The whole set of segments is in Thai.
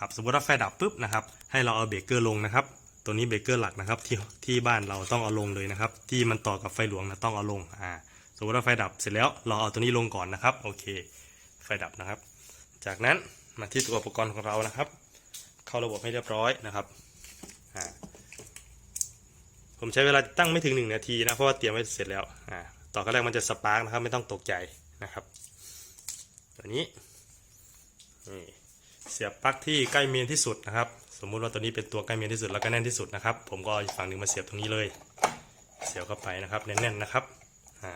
ครับสมมติว่าไฟดับปุ๊บนะครับ ให้เราเอาเบรกเกอร์ลงนะครับ ตัวนี้เบรกเกอร์หลักนะครับที่ที่บ้านเราต้องเอาลงเลยนะครับ ที่มันต่อกับไฟหลวงนะต้องเอาลงอ่าสมมติว่าไฟดับเสร็จแล้วเราเอาตัวนี้ลงก่อนนะครับโอเค ไฟดับนะครับ จากนั้นมาที่ตัวอุปกรณ์ของเรานะครับ เข้าระบบให้เรียบร้อยนะครับอ่าผมใช้เวลาตั้งไม่ถึงหนึ่งนาทีนะเพราะว่าเตรียมไว้เสร็จแล้วอ่าต่อก็แรกมันจะสปาร์กนะครับ ไม่ต้องตกใจนะครับ ตัวนี้นี่ เสียบปลั๊กที่ใกล้เมนที่สุดนะครับ สมมุติว่าตัวนี้เป็นตัวใกล้เมนที่สุดแล้วก็แน่นที่สุดนะครับ ผมก็เอาอีกฝั่งหนึ่งมาเสียบตรงนี้เลย เสียบเข้าไปนะครับแน่นๆนะครับอ่า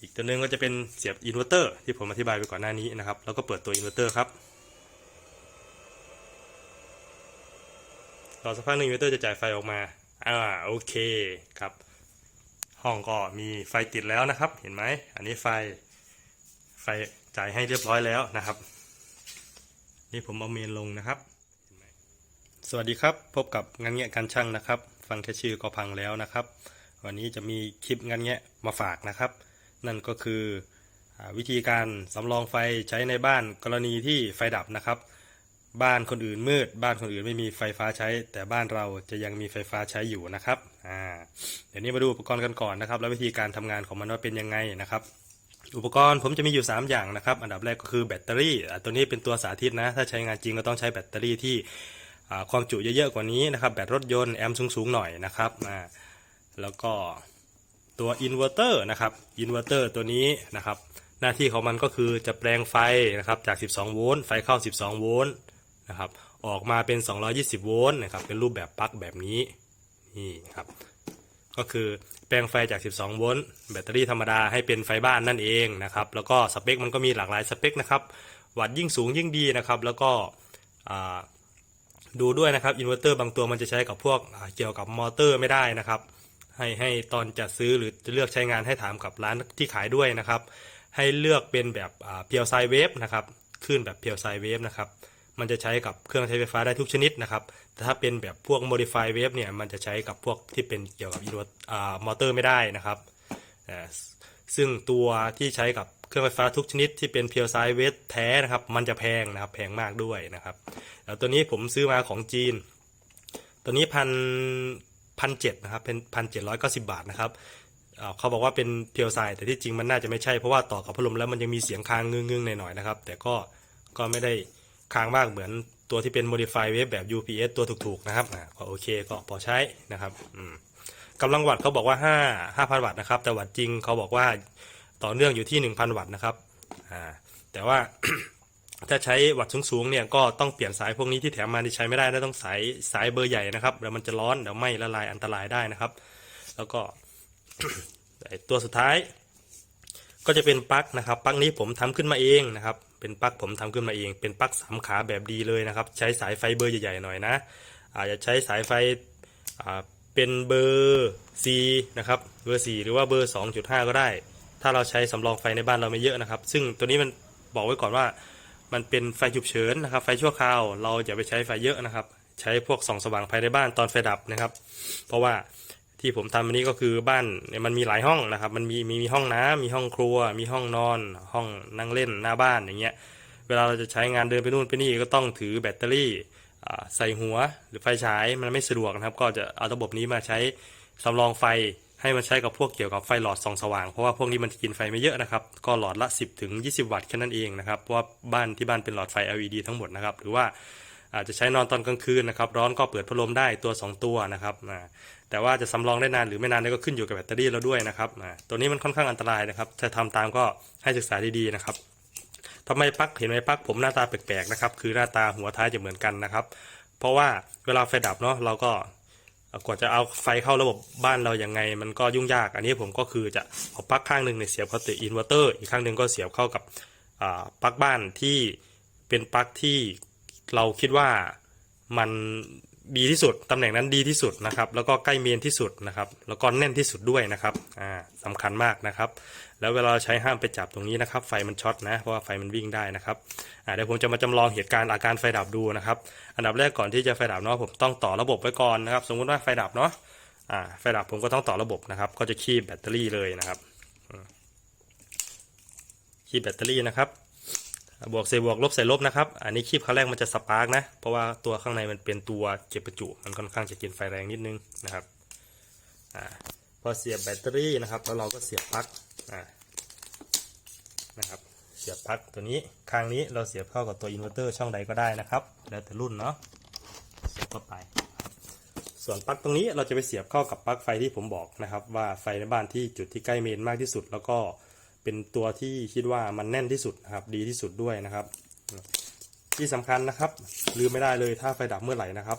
อีกตัวหนึงก็จะเป็นเสียบอินเวอร์เตอร์ที่ผมอธิบายไปก่อนหน้านี้นะครับ แล้วก็เปิดตัวอินเวอร์เตอร์ครับรอสักพักหนึ่งอินเวอร์เตอร์จะจ่ายไฟออกมาอ่าโอเคครับ ห้องก็มีไฟติดแล้วนะครับ เห็นไหมอันนี้ไฟไฟจ่ายให้เรียบร้อยแล้วนะครับ นี่ผมเอาเมนลงนะครับ สวัสดีครับ พบกับงานแงะการช่างนะครับ ฟังแค่ชื่อก็พังแล้วนะครับ วันนี้จะมีคลิปงานแงะมาฝากนะครับ นั่นก็คืออวิธีการสำรองไฟใช้ในบ้านกรณีที่ไฟดับนะครับ บ้านคนอื่นมืด บ้านคนอื่นไม่มีไฟฟ้าใช้ แต่บ้านเราจะยังมีไฟฟ้าใช้อยู่นะครับเดี๋ยวนี้มาดูอุปกรณ์กันก่อนนะครับ แล้ววิธีการทำงานของมันว่าเป็นยังไงนะครับ อุปกรณ์ผมจะมีอยู่ 3 อย่างนะครับ อันดับแรกก็คือแบตเตอรี่ ตัวนี้เป็นตัวสาธิตนะ ถ้าใช้งานจริงก็ต้องใช้แบตเตอรี่ที่ความจุเยอะๆกว่านี้นะครับ แบตรถยนต์แอมป์สูงๆหน่อยนะครับ แล้วก็ตัวอินเวอร์เตอร์นะครับ อินเวอร์เตอร์ตัวนี้นะครับ หน้าที่ของมันก็คือจะแปลงไฟนะครับจาก 12 โวลต์ ไฟเข้า 12 โวลต์นะครับ ออกมาเป็น 220 โวลต์นะครับ เป็นรูปแบบปลั๊กแบบนี้ นี่ครับ ก็คือ แปลงไฟจาก 12 โวลต์แบตเตอรี่ธรรมดาให้เป็นไฟบ้านนั่นเองนะครับแล้วก็สเปคมันก็มีหลากหลายสเปคนะครับวัตต์ยิ่งสูงยิ่งดีนะครับแล้วก็ดูด้วยนะครับอินเวอร์เตอร์บางตัวมันจะใช้กับพวกเกี่ยวกับมอเตอร์ไม่ได้นะครับ ให้ให้ตอนจะซื้อหรือจะเลือกใช้งานให้ถามกับร้านที่ขายด้วยนะครับ ให้เลือกเป็นแบบเพียวไซเวฟนะครับคลื่นแบบเพียวไซเวฟนะครับ มันจะใช้กับเครื่องใช้ไฟฟ้าได้ทุกชนิดนะครับ แต่ถ้าเป็นแบบพวก modify wave เนี่ย มันจะใช้กับพวกที่เป็นเกี่ยวกับอินเวอร์มอเตอร์ไม่ได้นะครับซึ่งตัวที่ใช้กับเครื่องไฟฟ้าทุกชนิดที่เป็นเพียวไซเวฟแท้นะครับ มันจะแพงนะครับ แพงมากด้วยนะครับแล้วตัวนี้ผมซื้อมาของจีน ตัวนี้พันพันเจ็ดนะครับ เป็นพันเจ็ดร้อยเก้าสิบาทนะครับเอ่อเขาบอกว่าเป็นเพียวไซแต่ที่จริงมันน่าจะไม่ใช่เพราะว่าต่อกับพัดลมแล้วมันยังมีเสียงค้างงึ้งๆหน่อยๆนะครับ แต่ก็ก็ไม่ได้ ค้างมากเหมือนตัวที่เป็น modify wave แบบ UPS ตัวถูกๆนะครับอ่าก็โอเคก็พอใช้นะครับอืมกำลังวัตต์เขาบอกว่า5 5,000 วัตต์นะครับ แต่วัตต์จริงเขาบอกว่าต่อเนื่องอยู่ที่ 1,000 วัตต์นะครับอ่าแต่ว่าถ้าใช้วัตต์สูงๆเนี่ยก็ต้องเปลี่ยนสายพวกนี้ที่แถมมาที่ใช้ไม่ได้นะต้องสายสายเบอร์ใหญ่นะครับเดี๋ยวมันจะร้อนเดี๋ยวไหม้ละลายอันตรายได้นะครับ แล้วก็ตัวสุดท้าย ก็จะเป็นปลั๊กนะครับปลั๊กนี้ผมทำขึ้นมาเองนะครับ เป็นปลั๊กผมทำขึ้นมาเอง เป็นปลั๊กสามขาแบบดีเลยนะครับ ใช้สายไฟเบอร์ใหญ่ๆหน่อยนะ อาจจะใช้สายไฟเป็นเบอร์ C นะครับ เบอร์ 4 หรือว่าเบอร์ 2.5 ก็ได้ ถ้าเราใช้สำรองไฟในบ้านเราไม่เยอะนะครับ ซึ่งตัวนี้มันบอกไว้ก่อนว่า มันเป็นไฟฉุกเฉินนะครับ ไฟชั่วคราว เราอย่าไปใช้ไฟเยอะนะครับ ใช้พวกส่องสว่างภายในบ้านตอนไฟดับนะครับ เพราะว่า ที่ผมทำอันนี้ก็คือบ้านเนี่ยมันมีหลายห้องนะครับ มันมีมีมีห้องน้ำมีห้องครัว มีห้องนอน ห้องนั่งเล่นหน้าบ้านอย่างเงี้ยเวลาเราจะใช้งานเดินไปนู่นไปนี่ก็ต้องถือแบตเตอรี่ใส่หัวหรือไฟฉายมันไม่สะดวกนะครับ ก็จะเอาระบบนี้มาใช้สำรองไฟให้มันใช้กับพวกเกี่ยวกับไฟหลอดส่องสว่างเพราะว่าพวกนี้มันกินไฟไม่เยอะนะครับ ก็หลอดละ 10ถึง20 วัตต์แค่นั้นเองนะครับเพราะว่าบ้านที่บ้านเป็นหลอดไฟ LED ทั้งหมดนะครับ หรือว่า อาจจะใช้นอนตอนกลางคืนนะครับ ร้อนก็เปิดพัดลมได้ตัว 2 ตัวนะครับแต่ว่าจะสำรองได้นานหรือไม่นานนี่ก็ขึ้นอยู่กับแบตเตอรี่เราด้วยนะครับตัวนี้มันค่อนข้างอันตรายนะครับถ้าทำตามก็ให้ศึกษาดีๆนะครับทำไมปลั๊กเห็นไหมปลั๊กผมหน้าตาแปลกๆนะครับคือหน้าตาหัวท้ายจะเหมือนกันนะครับ เพราะว่าเวลาไฟดับเนาะเราก็กว่าจะเอาไฟเข้าระบบบ้านเราอย่างไง มันก็ยุ่งยาก อันนี้ผมก็คือจะเอาปลั๊กข้างหนึ่งเนี่ยเสียบเข้าติดอินเวอร์เตอร์อีกข้างหนึ่งก็เสียบเข้ากับปลั๊กบ้านที่เป็นปลั๊กที่ เราคิดว่ามันดีที่สุดตำแหน่งนั้นดีที่สุดนะครับ แล้วก็ใกล้เมนที่สุดนะครับ แล้วก็แน่นที่สุดด้วยนะครับอ่าสำคัญมากนะครับ แล้วเวลาใช้ห้ามไปจับตรงนี้นะครับ ไฟมันช็อตนะเพราะว่าไฟมันวิ่งได้นะครับอ่าเดี๋ยวผมจะมาจำลองเหตุการณ์อาการไฟดับดูนะครับ อันดับแรกก่อนที่จะไฟดับเนาะผมต้องต่อระบบไว้ก่อนนะครับ สมมุติว่าไฟดับเนาะอ่าไฟดับผมก็ต้องต่อระบบนะครับ ก็จะคีบแบตเตอรี่เลยนะครับคีบแบตเตอรี่นะครับ บวกใส่บวกลบใส่ลบนะครับ อันนี้คลิปครั้งแรกมันจะสปาร์กนะ เพราะว่าตัวข้างในมันเป็นตัวเก็บประจุ มันค่อนข้างจะกินไฟแรงนิดนึงนะครับอ่าพอเสียบแบตเตอรี่นะครับ แล้วเราก็เสียบปลั๊กอ่านะครับ เสียบปลั๊กตัวนี้ ข้างนี้เราเสียบเข้ากับตัวอินเวอร์เตอร์ช่องใดก็ได้นะครับ แล้วแต่รุ่นเนาะ เสียบเข้าไป ส่วนปลั๊กตรงนี้เราจะไปเสียบเข้ากับปลั๊กไฟที่ผมบอกนะครับ ว่าไฟในบ้านที่จุดที่ใกล้เมนมากที่สุด แล้วก็ เป็นตัวที่คิดว่ามันแน่นที่สุดนะครับ ดีที่สุดด้วยนะครับ ที่สำคัญนะครับ ลืมไม่ได้เลยถ้าไฟดับเมื่อไหร่นะครับ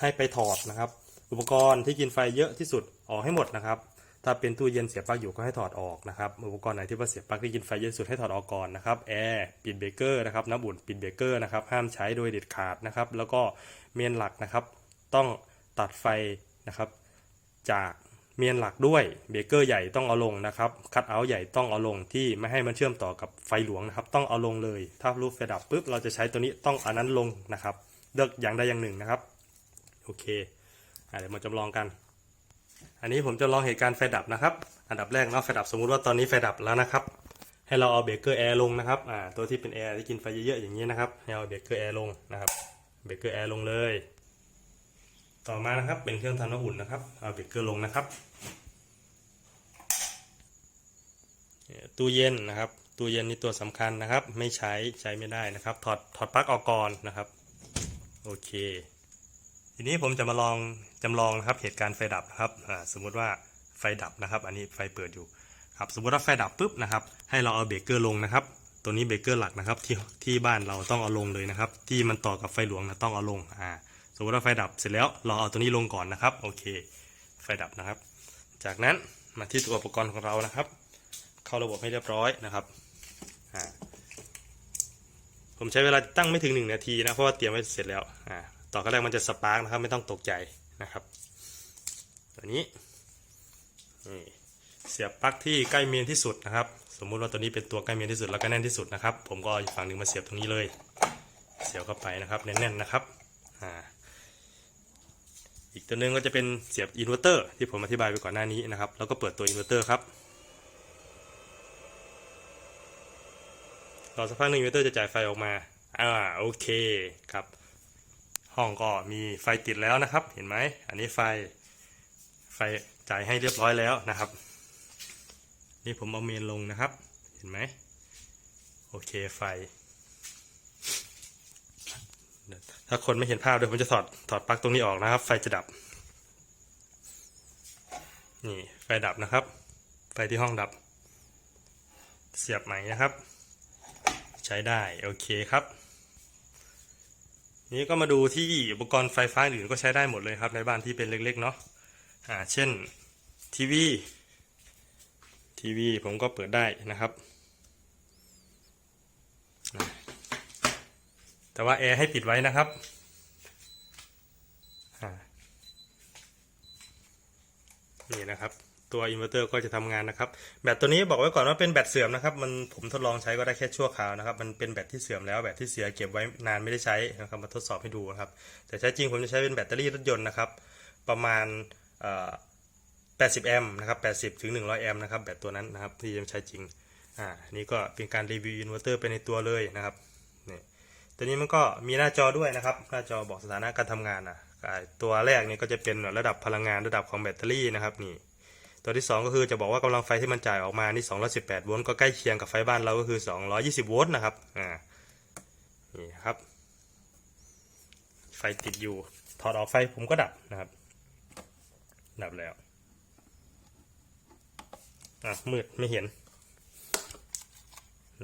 ให้ไปถอดนะครับ อุปกรณ์ที่กินไฟเยอะที่สุดออกให้หมดนะครับ ถ้าเป็นตู้เย็นเสียบปลั๊กอยู่ก็ให้ถอดออกนะครับ อุปกรณ์ไหนที่ว่าเสียบปลั๊กที่กินไฟเยอะที่สุดให้ถอดออกก่อนนะครับแอร์ปิดเบรกเกอร์นะครับน้ำอุ่นปิดเบรกเกอร์นะครับห้ามใช้โดยเด็ดขาดนะครับ แล้วก็เมนหลักนะครับ ต้องตัดไฟนะครับ จาก เมียนหลักด้วยเบรกเกอร์ใหญ่ต้องเอาลงนะครับคัตเอาท์ใหญ่ต้องเอาลงที่ไม่ให้มันเชื่อมต่อกับไฟหลวงนะครับ ต้องเอาลงเลย ถ้ารูปไฟดับปุ๊บเราจะใช้ตัวนี้ต้องอันนั้นลงนะครับเลือกอย่างใดอย่างหนึ่งนะครับโอเคอเดี๋ยวมาจำลองกัน อันนี้ผมจะลองเหตุการณ์ไฟดับนะครับ อันดับแรกเนาะไฟดับสมมุติว่าตอนนี้ไฟดับแล้วนะครับให้เราเอาเบรกเกอร์แอร์ลงนะครับอ่าตัวที่เป็นแอร์ที่กินไฟเยอะๆอย่างนี้นะครับให้เอาเบรกเกอร์แอร์ลงนะครับเบรกเกอร์แอร์ลงเลย ต่อมานะครับเป็นเครื่องทำน้ำอุ่นนะครับ เอาเบรกเกอร์ลงนะครับ ตู้เย็นนะครับ ตู้เย็นนี่ตัวสำคัญนะครับ ไม่ใช้ใช้ไม่ได้นะครับ ถอดถอดปลั๊กออกก่อนนะครับ โอเค ทีนี้ผมจะมาลองจำลองนะครับเหตุการณ์ไฟดับนะครับสมมุติว่าไฟดับนะครับ อันนี้ไฟเปิดอยู่ครับสมมติว่าไฟดับปุ๊บนะครับ ให้เราเอาเบรกเกอร์ลงนะครับ ตัวนี้เบรกเกอร์หลักนะครับที่ที่บ้านเราต้องเอาลงเลยนะครับ ที่มันต่อกับไฟหลวงนะต้องเอาลงอ่า มมติว่าไฟดับเสร็จแล้วเราเอาตัวนี้ลงก่อนนะครับ โอเค ไฟดับนะครับ จากนั้นมาที่ตัวอุปกรณ์ของเรานะครับ เข้าระบบให้เรียบร้อยนะครับผมใช้เวลาตั้งไม่ถึงหนึ่งนาทีนะเพราะว่าเตรียมไว้เสร็จแล้วต่อก็แรกมันจะสปาร์กนะครับ ไม่ต้องตกใจนะครับตัวนี้นี่เสียบปลั๊กที่ใกล้เมนที่สุดนะครับ สมมุติว่าตัวนี้เป็นตัวใกล้เมนที่สุดแล้วก็แน่นที่สุดนะครับ ผมก็เอาอีกฝั่งหนึ่งมาเสียบตรงนี้เลย เสียบเข้าไปนะครับแน่นๆนะครับอ่า อีกตัวหนึงก็จะเป็นเสียบอินเวอร์เตอร์ที่ผมอธิบายไปก่อนหน้านี้นะครับ แล้วก็เปิดตัวอินเวอร์เตอร์ครับรอสักพักหนึ่งอินเวอร์เตอร์จะจ่ายไฟออกมาอ่าโอเคครับ ห้องก็มีไฟติดแล้วนะครับ เห็นไหมอันนี้ไฟไฟจ่ายให้เรียบร้อยแล้วนะครับ นี่ผมเอาเมนลงนะครับ เห็นไหมโอเคไฟ ถ้าคนไม่เห็นภาพเดี๋ยวผมจะถอดถอดปลั๊กตรงนี้ออกนะครับ ไฟจะดับ นี่ไฟดับนะครับ ไฟที่ห้องดับ เสียบใหม่นะครับ ใช้ได้โอเคครับนี้ก็มาดูที่อุปกรณ์ไฟฟ้าอื่นก็ใช้ได้หมดเลยครับ ในบ้านที่เป็นเล็กๆเนาะอ่าเช่นทีวีทีวีผมก็เปิดได้นะครับ แต่ว่าแอร์ให้ปิดไว้นะครับ นี่นะครับ ตัวอินเวอร์เตอร์ก็จะทำงานนะครับ แบตตัวนี้บอกไว้ก่อนว่าเป็นแบตเสื่อมนะครับ มันผมทดลองใช้ก็ได้แค่ชั่วคราวนะครับ มันเป็นแบตที่เสื่อมแล้วแบตที่เสียเก็บไว้นานไม่ได้ใช้นะครับ มาทดสอบให้ดูนะครับ แต่ใช้จริงผมจะใช้เป็นแบตเตอรี่รถยนต์นะครับ ประมาณ80แอมป์นะครับ 80ถึง100แอมป์นะครับ แบตตัวนั้นนะครับที่ยังใช้จริง อ่า นี่ก็เป็นการรีวิวอินเวอร์เตอร์ไปในตัวเลยนะครับ ตัวนี้มันก็มีหน้าจอด้วยนะครับ หน้าจอบอกสถานะการทำงานนะอ่าตัวแรกเนี่ยก็จะเป็นระดับพลังงานระดับของแบตเตอรี่นะครับนี่ ตัวที่ 2 ก็คือจะบอกว่ากำลังไฟที่มันจ่ายออกมานี่218โวลต์ก็ใกล้เคียงกับไฟบ้านเราก็คือ 220โวลต์นะครับอ่านี่ครับ ไฟติดอยู่ ถอดออกไฟผมก็ดับนะครับ ดับแล้วอะมืดไม่เห็น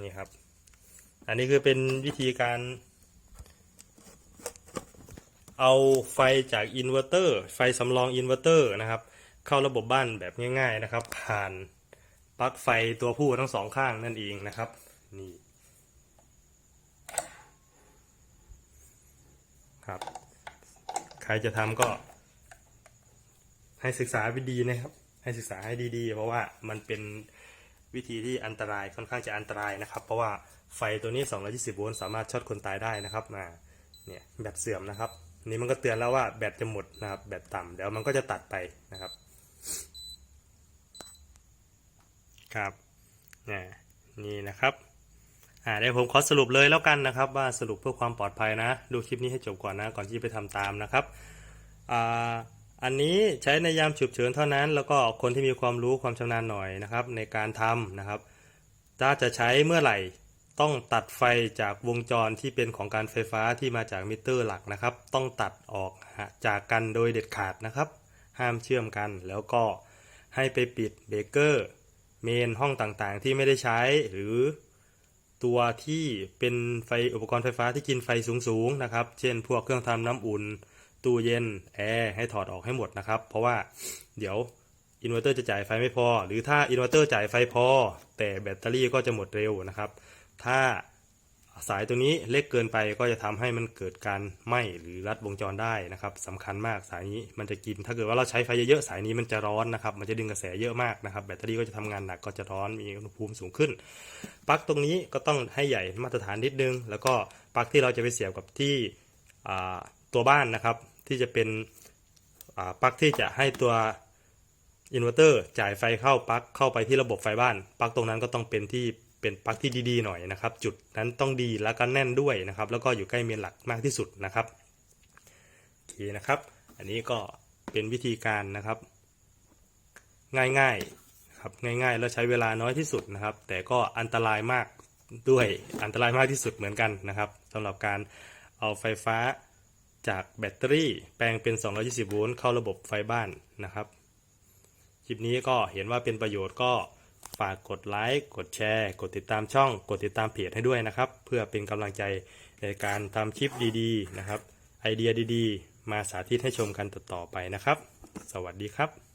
นี่ครับ อันนี้คือเป็นวิธีการ เอาไฟจากอินเวอร์เตอร์ไฟสำรองอินเวอร์เตอร์นะครับ เข้าระบบบ้านแบบง่าย ๆนะครับ ผ่านปลั๊กไฟตัวผู้ทั้งสองข้างนั่นเองนะครับนี่ครับ ใครจะทำก็ ให้ศึกษาวิธีนะครับ ให้ศึกษาให้ดีๆ เพราะว่ามันเป็น วิธีที่อันตรายค่อนข้างจะอันตรายนะครับ เพราะว่าไฟตัวนี้ 220 โวลต์สามารถช็อตคนตายได้นะครับมาเนี่ยแบตเสื่อมนะครับ นี่มันก็เตือนแล้วว่าแบตจะหมดนะครับแบตต่ำเดี๋ยวมันก็จะตัดไปนะครับครับนี่นี่นะครับอ่าเดี๋ยวผมขอสรุปเลยแล้วกันนะครับ ว่าสรุปเพื่อความปลอดภัยนะ ดูคลิปนี้ให้จบก่อนนะ ก่อนที่ไปทำตามนะครับอ่า อันนี้ใช้ในยามฉุกเฉินเท่านั้น แล้วก็คนที่มีความรู้ความชำนาญหน่อยนะครับ ในการทำนะครับถ้าจะใช้เมื่อไหร่ต้องตัดไฟจากวงจรที่เป็นของการไฟฟ้าที่มาจากมิเตอร์หลักนะครับ ต้องตัดออกจากกันโดยเด็ดขาดนะครับ ห้ามเชื่อมกันแล้วก็ให้ไปปิดเบรกเกอร์เมนห้องต่างๆ ที่ไม่ได้ใช้หรือตัวที่เป็นไฟอุปกรณ์ไฟฟ้าที่กินไฟสูงๆนะครับ เช่น พวกเครื่องทำน้ำอุ่น ตู้เย็นแอร์ให้ถอดออกให้หมดนะครับ เพราะว่าเดี๋ยวอินเวอร์เตอร์จะจ่ายไฟไม่พอ หรือถ้าอินเวอร์เตอร์จ่ายไฟพอ แต่แบตเตอรี่ก็จะหมดเร็วนะครับ ถ้าสายตัวนี้เล็กเกินไปก็จะทำให้มันเกิดการไหม้หรือรัดวงจรได้นะครับสำคัญมากสายนี้มันจะกิน ถ้าเกิดว่าเราใช้ไฟเยอะๆสายนี้มันจะร้อนนะครับ มันจะดึงกระแสเยอะมากนะครับ แบตเตอรี่ก็จะทำงานหนักก็จะร้อนมีอุณหภูมิสูงขึ้นปลั๊กตรงนี้ก็ต้องให้ใหญ่มาตรฐานนิดนึง แล้วก็ปลั๊กที่เราจะไปเสียบกับที่อ่า ตัวบ้านนะครับ ที่จะเป็นปลั๊กที่จะให้ตัวอินเวอร์เตอร์จ่ายไฟเข้าปลั๊กเข้าไปที่ระบบไฟบ้านปลั๊กตรงนั้นก็ต้องเป็นที่เป็นปลั๊กที่ดีๆหน่อยนะครับ จุดนั้นต้องดีแล้วก็แน่นด้วยนะครับ แล้วก็อยู่ใกล้เมนหลักมากที่สุดนะครับโอเคนะครับ อันนี้ก็เป็นวิธีการนะครับ ง่ายๆครับง่ายๆ แล้วใช้เวลาน้อยที่สุดนะครับ แต่ก็อันตรายมากด้วยอันตรายมากที่สุดเหมือนกันนะครับสำหรับการเอาไฟฟ้า จากแบตเตอรี่แปลงเป็น 220 โวลต์เข้าระบบไฟบ้านนะครับ คลิปนี้ก็เห็นว่าเป็นประโยชน์ก็ฝากกดไลค์ กดแชร์ กดติดตามช่อง กดติดตามเพจให้ด้วยนะครับ เพื่อเป็นกำลังใจในการทำคลิปดีๆ นะครับ ไอเดียดีๆ มาสาธิตให้ชมกันต่อๆไปนะครับ สวัสดีครับ